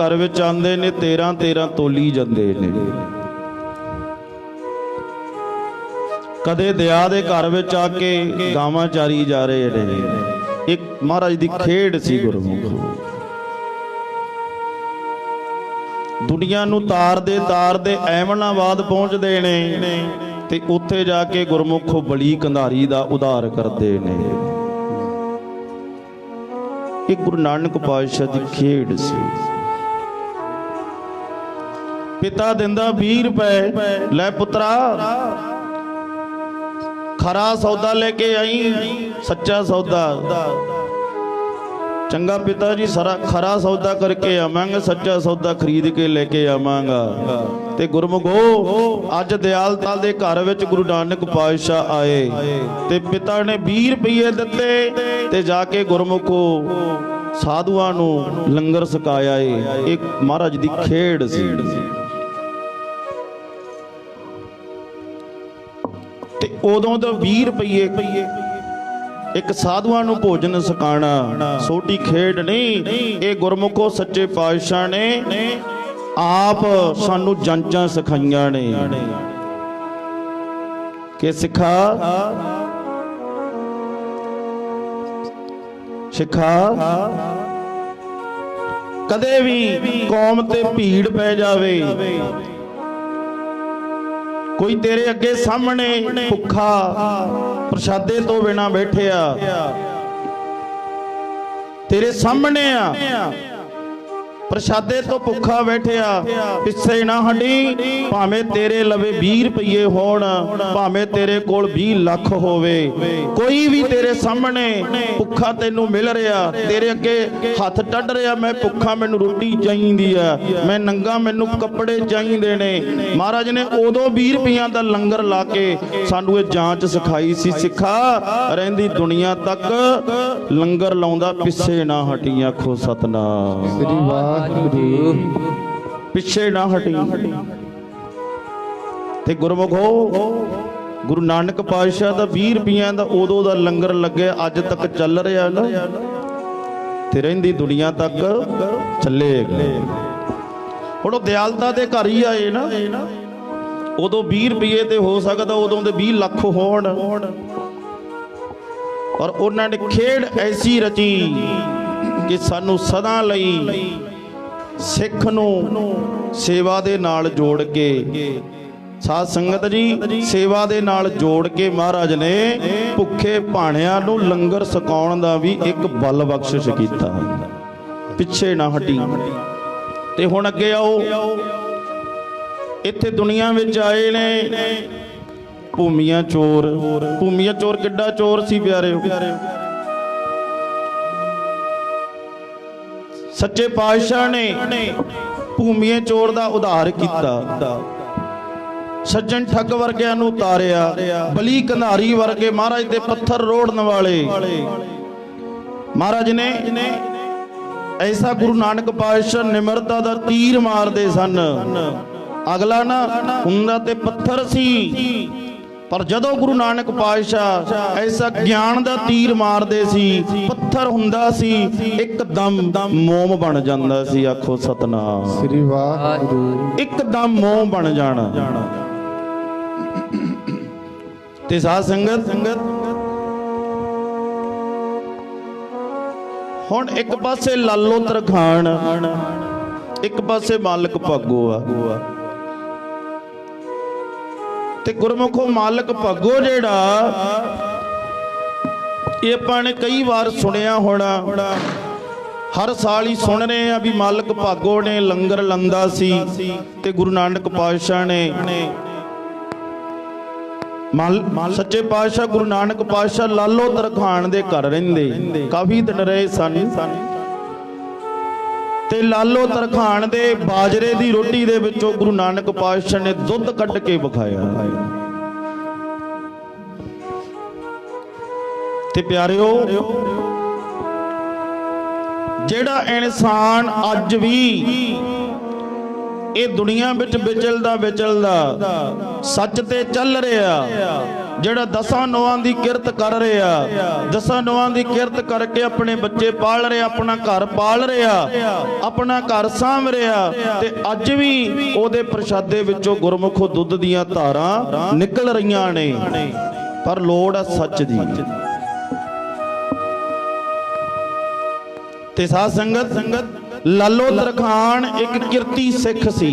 ਘਰ ਵਿੱਚ ਆਂਦੇ ਨੇ 13 13 ਤੋਲੀ ਜਾਂਦੇ ਨੇ। ਕਦੇ ਦਇਆ ਦੇ ਘਰ ਵਿੱਚ ਆ ਕੇ ਗਾਵਾਂ ਚਾਰੀ ਜਾ ਰਹੇ ਨੇ। ਇੱਕ ਮਹਾਰਾਜ ਦੀ ਖੇਡ ਸੀ ਗੁਰਮੁਖ। ਦੁਨੀਆ ਨੂੰ ਤਾਰਦੇ ਤਾਰਦੇ ਐਮਨਾਬਾਦ ਪਹੁੰਚਦੇ ਨੇ ਤੇ ਉੱਥੇ ਜਾ ਕੇ ਗੁਰਮੁਖ ਬਲੀ ਕੰਧਾਰੀ ਦਾ ਉਧਾਰ ਕਰਦੇ ਨੇ। ਇਹ ਗੁਰੂ ਨਾਨਕ ਪਾਤਸ਼ਾਹ ਦੀ ਖੇਡ ਸੀ। ਪਿਤਾ ਦਿੰਦਾ 20 ਰੁਪਏ। ਲੈ ਪੁੱਤਰਾ, ਖਰਾ ਸੌਦਾ ਲੈ ਕੇ ਆਈ, ਸੱਚਾ ਸੌਦਾ। ਚੰਗਾ ਪਿਤਾ ਜੀ, ਸਰਾ ਖਰਾ ਸੌਦਾ ਕਰਕੇ ਆਵਾਂਗਾ, ਸੱਚਾ ਸੌਦਾ ਖਰੀਦ ਕੇ ਲੈ ਕੇ ਆਵਾਂਗਾ। ਤੇ ਗੁਰਮੁਖੋ, ਅੱਜ ਦਿਆਲਤਾ ਦੇ ਘਰ ਵਿੱਚ ਗੁਰੂ ਨਾਨਕ ਪਾਤਸ਼ਾਹ ਆਏ। ਤੇ ਪਿਤਾ ਨੇ 20 ਰੁਪਏ ਦਿੱਤੇ ਤੇ ਜਾ ਕੇ ਗੁਰਮੁਖੋ ਸਾਧੂਆਂ ਨੂੰ ਲੰਗਰ ਸਕਾਇਆ ਏ। ਇਹ ਮਹਾਰਾਜ ਦੀ ਖੇਡ ਸੀ। ਉਦੋਂ ਤਾਂ 20 ਰੁਪਏ ਇੱਕ ਸਾਧੂਆਂ ਨੂੰ ਭੋਜਨ ਸਕਾਣਾ ਛੋਟੀ ਖੇਡ ਨਹੀਂ, ਇਹ ਗੁਰਮੁਖੋ ਸੱਚੇ ਪਾਤਸ਼ਾਹ ਨੇ ਆਪ ਸਾਨੂੰ ਜਾਂਚਾਂ ਸਿਖਾਈਆਂ ਨੇ। ਕਿ ਸਿਖਾ? ਸਿਖਾ? ਕਦੇ ਵੀ ਕੌਮ ਤੇ ਭੀੜ ਪੈ ਜਾਵੇ। ਕੋਈ ਤੇਰੇ ਅੱਗੇ ਸਾਹਮਣੇ ਭੁੱਖਾ ਪ੍ਰਸ਼ਾਦੇ ਤੋਂ ਬਿਨਾ ਬੈਠਿਆ ਤੇਰੇ ਸਾਹਮਣੇ ਆ। ਪ੍ਰਸ਼ਾਦੇ ਤੋਂ ਭੁੱਖਾ ਬੈਠਿਆ, ਪਿੱਛੇ ਨਾ ਹਟੀ, ਭਾਵੇਂ ਤੇਰੇ ਲਵੇ 20 ਰੁਪਏ ਹੋਣ, ਭਾਵੇਂ ਤੇਰੇ ਕੋਲ 20 ਲੱਖ ਹੋਵੇ। ਕੋਈ ਵੀ ਤੇਰੇ ਸਾਹਮਣੇ ਭੁੱਖਾ ਤੈਨੂੰ ਮਿਲ ਰਿਹਾ, ਤੇਰੇ ਅੱਗੇ ਹੱਥ ਟੱਡ ਰਿਹਾ, ਮੈਂ ਭੁੱਖਾ ਮੈਨੂੰ ਰੋਟੀ ਚਾਹੀਦੀ ਆ, ਮੈਂ ਨੰਗਾ ਮੈਨੂੰ ਕੱਪੜੇ ਚਾਹੀਦੇ ਨੇ। ਮਹਾਰਾਜ ਨੇ ਉਦੋਂ 20 ਰੁਪਈਆਂ ਦਾ ਲੰਗਰ ਲਾ ਕੇ ਸਾਨੂੰ ਇਹ ਜਾਂਚ ਸਿਖਾਈ ਸੀ, ਸਿੱਖਾ, ਰਹਿੰਦੀ ਦੁਨੀਆ ਤੱਕ ਲੰਗਰ ਲਾਉਂਦਾ, ਪਿੱਛੇ ਨਾ ਹਟੀ ਆਖੋ ਸਤਨਾਮ। ਸ੍ਰੀ ਵਾਹਿਗੁਰੂ ਪਿੱਛੇ ਨਾ ਹਟੀ। ਤੇ ਗੁਰਮੁਖੋ ਗੁਰੂ ਨਾਨਕ ਪਾਤਸ਼ਾਹ ਦਾ 20 ਰੁਪਈਆਂ ਦਾ ਉਦੋਂ ਦਾ ਲੰਗਰ ਲੱਗਿਆ ਅੱਜ ਤੱਕ ਚੱਲ ਰਿਹਾ ਨਾ। ਤੇ ਰਹਿੰਦੀ ਦੁਨੀਆ ਤੱਕ ਚੱਲੇਗਾ ਹੁਣ ਉਹ ਦਿਆਲਤਾ ਦੇ ਘਰ ਹੀ ਆਏ ਨਾ। ਉਦੋਂ 20 ਰੁਪਏ ਤੇ ਹੋ ਸਕਦਾ ਉਦੋਂ ਦੇ 20 ਲੱਖ ਹੋਣ। ਪਰ ਉਹਨਾਂ ਨੇ ਖੇਡ ਐਸੀ ਰਚੀ ਕਿ ਸਾਨੂੰ ਸਦਾ ਲਈ ਸਿੱਖ ਨੂੰ ਸੇਵਾ ਦੇ ਨਾਲ ਜੋੜ ਕੇ, ਸਾਧ ਸੰਗਤ ਜੀ, ਸੇਵਾ ਦੇ ਨਾਲ ਜੋੜ ਕੇ ਮਹਾਰਾਜ ਨੇ ਭੁੱਖੇ ਭਾਣਿਆਂ ਨੂੰ ਲੰਗਰ ਸਕਾਉਣ ਦਾ ਵੀ ਇੱਕ ਬਲ ਬਖਸ਼ਿਸ਼ ਕੀਤਾ। ਪਿੱਛੇ ਨਾ ਹਟੀ। ਤੇ ਹੁਣ ਅੱਗੇ ਆਓ। ਇੱਥੇ ਦੁਨੀਆ ਵਿੱਚ ਆਏ ਨੇ ਭੂਮੀਆਂ ਚੋਰ। ਭੂਮੀਆਂ ਚੋਰ ਕਿੱਡਾ ਚੋਰ ਸੀ ਪਿਆਰਿਓ। ਸੱਚੇ ਪਾਤਸ਼ਾਹ ਨੇ ਭੂਮੀਏ ਚੋਰ ਦਾ ਉਧਾਰ ਕੀਤਾ। ਸੱਜਣ ਠੱਗ ਵਰਗਿਆਂ ਨੂੰ ਉਤਾਰਿਆ। ਬਲੀ ਕੰਧਾਰੀ ਵਰਗੇ ਮਹਾਰਾਜ ਦੇ ਪੱਥਰ ਰੋੜਨ ਵਾਲੇ। ਮਹਾਰਾਜ ਨੇ ਐਸਾ ਗੁਰੂ ਨਾਨਕ ਪਾਤਸ਼ਾਹ ਨਿਮਰਤਾ ਦਾ ਤੀਰ ਮਾਰਦੇ ਸਨ। ਅਗਲਾ ਨਾ ਹੁੰਦਾ ਤੇ ਪੱਥਰ ਸੀ। ਪਰ ਜਦੋਂ ਗੁਰੂ ਨਾਨਕ ਪਾਤਸ਼ਾਹ ਐਸਾ ਗਿਆਨ ਦਾ ਤੀਰ ਮਾਰਦੇ ਸੀ ਪੱਥਰ ਹੁੰਦਾ ਸੀ ਇੱਕਦਮ ਮੋਮ ਬਣ ਜਾਂਦਾ ਸੀ ਆਖੋ ਸਤਨਾਮ। ਸ੍ਰੀ ਵਾਹਿਗੁਰੂ। ਇੱਕਦਮ ਮੋਮ ਬਣ ਜਾਣਾ। ਤੇ ਸਾਧ ਸੰਗਤ ਹੁਣ ਇੱਕ ਪਾਸੇ ਲਾਲੋ ਤਰਖਾਨ ਇੱਕ ਪਾਸੇ ਮਾਲਕ ਭਾਗੋ ਆ ਤੇ ਗੁਰਮੁਖੋ ਮਾਲਕ ਭਾਗੋ ਜਿਹੜਾ, ਇਹ ਆਪਾਂ ਨੇ ਕਈ ਵਾਰ ਸੁਣਿਆ ਹੋਣਾ। ਹਰ ਸਾਲ ਹੀ ਸੁਣ ਰਹੇ ਆ ਵੀ ਮਾਲਕ ਭਾਗੋ ਨੇ ਲੰਗਰ ਲੰਦਾ ਸੀ ਤੇ ਗੁਰੂ ਨਾਨਕ ਪਾਤਸ਼ਾਹ ਨੇ ਮਲ ਸੱਚੇ ਪਾਤਸ਼ਾਹ ਗੁਰੂ ਨਾਨਕ ਪਾਤਸ਼ਾਹ ਲਾਲੋ ਤਰਖਾਨ ਦੇ ਘਰ ਰਹਿੰਦੇ। ਕਾਫੀ ਦਿਨ ਰਹੇ ਸਨ। ਤੇ ਲਾਲੋ ਤਰਖਾਨ ਦੇ ਬਾਜਰੇ ਦੀ ਰੋਟੀ ਦੇ ਵਿੱਚੋਂ ਗੁਰੂ ਨਾਨਕ ਪਾਤਸ਼ਾਹ ਨੇ ਦੁੱਧ ਕੱਢ ਕੇ ਵਿਖਾਇਆ। ਤੇ ਪਿਆਰਿਓ, ਜਿਹੜਾ ਇਨਸਾਨ ਅੱਜ ਵੀ ਇਹ ਦੁਨੀਆ ਵਿੱਚ ਵਿਚਲਦਾ ਵਿਚਲਦਾ। ਸੱਚ ਤੇ ਚੱਲ ਰਿਹਾ। ਜਿਹੜਾ ਦਸਾਂ ਨੋਆਂ ਦੀ ਕਿਰਤ ਕਰ ਰਿਹਾ, ਦਸਾਂ ਨੋਆਂ ਦੀ ਕਿਰਤ ਕਰਕੇ ਆਪਣੇ ਬੱਚੇ ਪਾਲ ਰਿਹਾ, ਆਪਣਾ ਘਰ ਪਾਲ ਰਿਹਾ, ਆਪਣਾ ਘਰ ਸਾਂਭ ਰਿਹਾ, ਤੇ ਅੱਜ ਵੀ ਉਹਦੇ ਪ੍ਰਸ਼ਾਦੇ ਵਿੱਚੋਂ ਗੁਰਮੁਖੋ ਦੁੱਧ ਦੀਆਂ ਧਾਰਾਂ ਨਿਕਲ ਰਹੀਆਂ ਨੇ। ਪਰ ਲੋੜ ਹੈ ਸੱਚ ਦੀ। ਤੇ ਸਾਧ ਸੰਗਤ ਸੰਗਤ ਲਾਲੋ ਤਰਖਾਨ ਇੱਕ ਕਿਰਤੀ ਸਿੱਖ ਸੀ।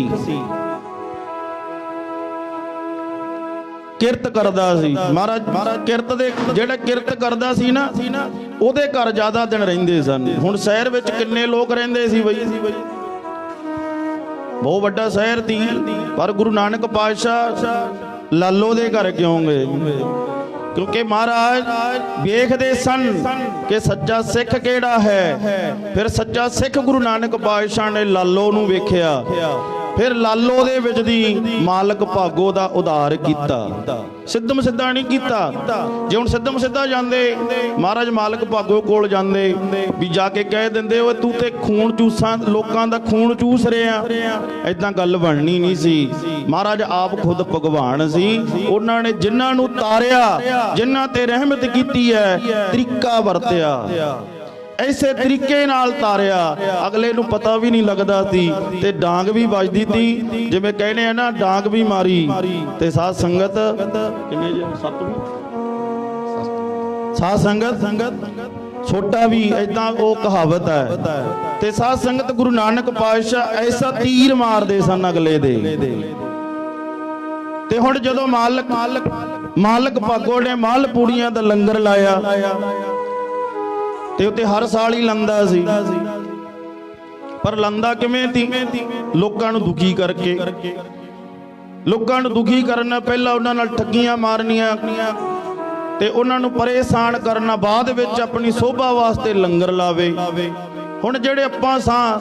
ਕਿਰਤ ਕਰਦਾ ਸੀ। ਮਹਾਰਾਜ, ਕਿਰਤ ਦੇ ਜਿਹੜਾ ਕਿਰਤ ਕਰਦਾ ਸੀ ਨਾ, ਉਹਦੇ ਘਰ ਜ਼ਿਆਦਾ ਦਿਨ ਰਹਿੰਦੇ ਸਨ। ਹੁਣ ਸ਼ਹਿਰ ਵਿੱਚ ਕਿੰਨੇ ਲੋਕ ਰਹਿੰਦੇ ਸੀ ਬਈ? ਬਹੁਤ ਵੱਡਾ ਸ਼ਹਿਰ ਸੀ। ਪਰ ਗੁਰੂ ਨਾਨਕ ਪਾਤਸ਼ਾਹ ਲਾਲੋ ਦੇ ਘਰ ਕਿਉਂ ਗਏ? ਕਿਉਂਕਿ ਮਹਾਰਾਜ ਵੇਖਦੇ ਸਨ ਕਿ ਸੱਚਾ ਸਿੱਖ ਕਿਹੜਾ ਹੈ। ਫਿਰ ਸੱਚਾ ਸਿੱਖ ਗੁਰੂ ਨਾਨਕ ਪਾਤਸ਼ਾਹ ਨੇ ਲਾਲੋ ਨੂੰ ਵੇਖਿਆ। ਫਿਰ ਲਾਲੋ ਦੇ ਵਿੱਚ ਦੀ ਮਾਲਕ ਭਾਗੋ ਦਾ ਉਧਾਰ ਕੀਤਾ। ਸਿੱਧਮ ਸਿੱਧਾ ਨਹੀਂ ਕੀਤਾ। ਜੇ ਹੁਣ ਸਿੱਧਮ ਸਿੱਧਾ ਜਾਂਦੇ, ਮਹਾਰਾਜ ਮਾਲਕ ਭਾਗੋ ਕੋਲ ਜਾਂਦੇ, ਵੀ ਜਾ ਕੇ ਕਹਿ ਦਿੰਦੇ, ਓਏ ਤੂੰ ਤੇ ਖੂਨ ਚੂਸਾਂ, ਲੋਕਾਂ ਦਾ ਖੂਨ ਚੂਸ ਰਿਹਾ। ਐਦਾਂ ਗੱਲ ਬਣਨੀ ਨਹੀਂ ਸੀ। ਮਹਾਰਾਜ ਆਪ ਖੁਦ ਭਗਵਾਨ ਸੀ। ਉਹਨਾਂ ਨੇ ਜਿਨ੍ਹਾਂ ਨੂੰ ਤਾਰਿਆ, ਜਿਨ੍ਹਾਂ ਤੇ ਰਹਿਮਤ ਕੀਤੀ ਹੈ, ਤਰੀਕਾ ਵਰਤਿਆ। ਐਸੇ ਤਰੀਕੇ ਨਾਲ ਤਾਰਿਆ। ਅਗਲੇ ਨੂੰ ਪਤਾ ਵੀ ਨਹੀਂ ਲੱਗਦਾ ਸੀ ਤੇ ਡਾਂਗ ਵੀ ਵੱਜਦੀ ਸੀ। ਜਿਵੇਂ ਕਹਿੰਦੇ ਆ ਨਾ, ਡਾਂਗ ਵੀ ਮਾਰੀ। ਤੇ ਸਾਧ ਸੰਗਤ ਕਿੰਨੇ ਜੇ? ਸੱਤ ਸਾਧ ਸੰਗਤ ਸੰਗਤ ਛੋਟਾ ਵੀ ਐਦਾਂ ਉਹ ਕਹਾਵਤ ਹੈ। ਤੇ ਸਾਧ ਸੰਗਤ ਗੁਰੂ ਨਾਨਕ ਪਾਤਸ਼ਾਹ ਐਸਾ ਤੀਰ ਮਾਰਦੇ ਸਨ ਅਗਲੇ ਦੇ। ਤੇ ਹੁਣ ਜਦੋਂ ਮਾਲਕ ਮਾਲਕ ਮਾਲਕ ਭਾਗੋ ਨੇ ਮਾਲ ਪੂੜੀਆਂ ਦਾ ਲੰਗਰ ਲਾਇਆ ਤੇ ਉੱਤੇ ਹਰ ਸਾਲ ਹੀ ਲੰਦਾ ਸੀ। ਪਰ ਲੰਦਾ ਕਿਵੇਂ ਸੀ? ਲੋਕਾਂ ਨੂੰ ਦੁਖੀ ਕਰਕੇ। ਲੋਕਾਂ ਨੂੰ ਦੁਖੀ ਕਰਨਾ ਪਹਿਲਾਂ ਉਹਨਾਂ ਨਾਲ ਠੱਗੀਆਂ ਮਾਰਨੀਆਂ ਤੇ ਉਹਨਾਂ ਨੂੰ ਪਰੇਸ਼ਾਨ ਕਰਨਾ ਬਾਅਦ ਵਿੱਚ ਆਪਣੀ ਸੋਭਾ ਵਾਸਤੇ ਲੰਗਰ ਲਾਵੇ। ਹੁਣ ਜਿਹੜੇ ਆਪਾਂ ਸਾਂ,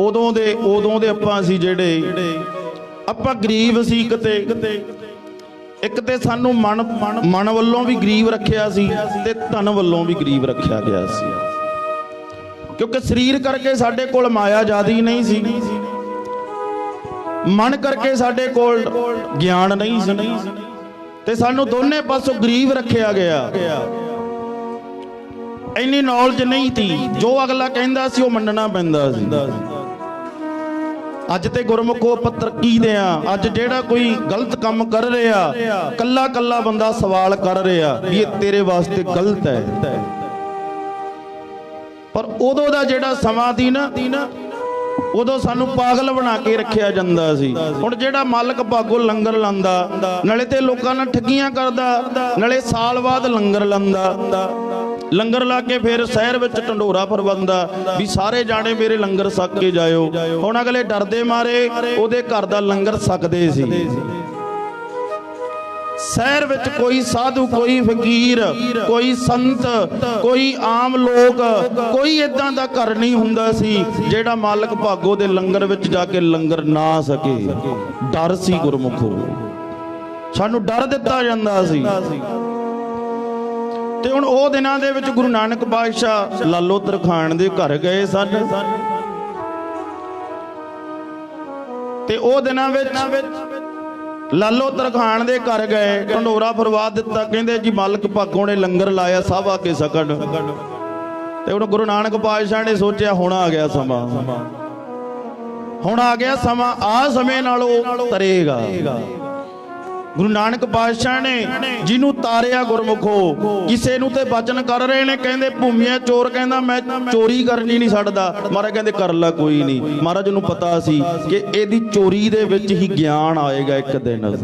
ਉਦੋਂ ਦੇ ਉਦੋਂ ਦੇ ਆਪਾਂ ਸੀ ਜਿਹੜੇ ਆਪਾਂ ਗਰੀਬ ਸੀ ਕਿਤੇ। ਇੱਕ ਤੇ ਸਾਨੂੰ ਮਨ ਮਨ ਵੱਲੋਂ ਵੀ ਗਰੀਬ ਰੱਖਿਆ ਸੀ ਤੇ ਧਨ ਵੱਲੋਂ ਵੀ ਗਰੀਬ ਰੱਖਿਆ ਗਿਆ ਸੀ। ਕਿਉਂਕਿ ਸਰੀਰ ਕਰਕੇ ਸਾਡੇ ਕੋਲ ਮਾਇਆ ਜਿਆਦੀ ਨਹੀਂ ਸੀ। ਮਨ ਕਰਕੇ ਸਾਡੇ ਕੋਲ ਗਿਆਨ ਨਹੀਂ ਸੀ। ਤੇ ਸਾਨੂੰ ਦੋਨੇ ਪਾਸੋਂ ਗਰੀਬ ਰੱਖਿਆ ਗਿਆ। ਇੰਨੀ ਨੌਲੇਜ ਨਹੀਂ ਸੀ। ਜੋ ਅਗਲਾ ਕਹਿੰਦਾ ਸੀ ਉਹ ਮੰਨਣਾ ਪੈਂਦਾ ਸੀ। ਅੱਜ ਤੇ ਗੁਰਮੁਖੋ ਆਪਾਂ ਦੇ ਆ ਅੱਜ ਜਿਹੜਾ ਕੋਈ ਗਲਤ ਕੰਮ ਕਰ ਰਿਹਾ, ਕੱਲਾ ਕੱਲਾ ਬੰਦਾ ਸਵਾਲ ਕਰ ਰਿਹਾ ਵੀ ਇਹ ਤੇਰੇ ਵਾਸਤੇ ਗਲਤ ਹੈ। ਪਰ ਉਦੋਂ ਦਾ ਜਿਹੜਾ ਸਮਾਂ ਸੀ ਨਾ, ਉਦੋਂ ਸਾਨੂੰ ਪਾਗਲ ਬਣਾ ਕੇ ਰੱਖਿਆ ਜਾਂਦਾ ਸੀ। ਹੁਣ ਜਿਹੜਾ ਮਾਲਕ ਭਾਗੋ ਲੰਗਰ ਲਾਂਦਾ, ਨਾਲੇ ਤੇ ਲੋਕਾਂ ਨਾਲ ਠੱਗੀਆਂ ਕਰਦਾ, ਨਾਲੇ ਸਾਲ ਬਾਅਦ ਲੰਗਰ ਲਾਂਦਾ। ਲੰਗਰ ਲਾ ਕੇ ਫਿਰ ਸ਼ਹਿਰ ਵਿੱਚ ਢੰਡੋਰਾ ਫਰਵੰਦਾ ਵੀ ਸਾਰੇ ਜਾਣੇ ਮੇਰੇ ਲੰਗਰ ਛਕ ਕੇ ਜਾਇਓ। ਹੁਣ ਅਗਲੇ ਡਰਦੇ ਮਾਰੇ, ਉਹਦੇ ਘਰ ਦਾ ਲੰਗਰ ਛਕਦੇ ਸੀ। ਸ਼ਹਿਰ ਵਿੱਚ ਕੋਈ ਸਾਧੂ, ਕੋਈ ਫਕੀਰ, ਕੋਈ ਸੰਤ, ਕੋਈ ਆਮ ਲੋਕ, ਕੋਈ ਇਦਾਂ ਦਾ ਘਰ ਨਹੀਂ ਹੁੰਦਾ ਸੀ, ਜਿਹੜਾ ਮਾਲਕ ਭਾਗੋ ਦੇ ਲੰਗਰ ਵਿੱਚ ਜਾ ਕੇ ਲੰਗਰ ਨਾ ਸਕੇ। ਡਰ ਸੀ ਗੁਰਮੁਖੋ। ਸਾਨੂੰ ਡਰ ਦਿੱਤਾ ਜਾਂਦਾ ਸੀ। ਤੇ ਹੁਣ ਉਹ ਦਿਨਾਂ ਦੇ ਵਿੱਚ ਗੁਰੂ ਨਾਨਕ ਪਾਤਸ਼ਾਹ ਲਾਲੋ ਤਰਖਾਨ ਦੇ ਘਰ ਗਏ ਸਨ। ਤੇ ਉਹ ਦਿਨਾਂ ਵਿੱਚ ਲਾਲੋ ਤਰਖਾਨ ਦੇ ਘਰ ਗਏ। ਢੰਡੋਰਾ ਫਰਵਾ ਦਿੱਤਾ। ਕਹਿੰਦੇ ਜੀ ਮਾਲਕ ਭਾਗੋਂ ਨੇ ਲੰਗਰ ਲਾਇਆ, ਸਭ ਆ ਕੇ ਸਕਣ ਤੇ ਹੁਣ ਗੁਰੂ ਨਾਨਕ ਪਾਤਸ਼ਾਹ ਨੇ ਸੋਚਿਆ, ਹੁਣ ਆ ਗਿਆ ਸਮਾਂ। ਹੁਣ ਆ ਗਿਆ ਸਮਾਂ ਆ ਸਮੇਂ ਨਾਲ ਉਹ ਤਰੇਗਾ। ਗੁਰੂ ਨਾਨਕ ਪਾਤਸ਼ਾਹ ਨੇ ਜਿਹਨੂੰ ਤਾਰਿਆ ਗੁਰਮੁਖੋ, ਕਿਸੇ ਨੂੰ ਤੇ ਬਚਨ ਕਰ ਰਹੇ ਨੇ, ਕਹਿੰਦੇ ਭੂਮੀਆਂ ਚੋਰ, ਕਹਿੰਦਾ ਮੈਂ ਚੋਰੀ ਕਰਨੀ ਨਹੀਂ ਛੱਡਦਾ। ਮਹਾਰਾਜ ਕਹਿੰਦੇ ਕਰ ਲੈ ਕੋਈ ਨਹੀਂ। ਮਹਾਰਾਜ ਨੂੰ ਪਤਾ ਸੀ ਕਿ ਇਹਦੀ ਚੋਰੀ ਦੇ ਵਿੱਚ ਹੀ ਗਿਆਨ ਆਏਗਾ ਇੱਕ ਦਿਨ।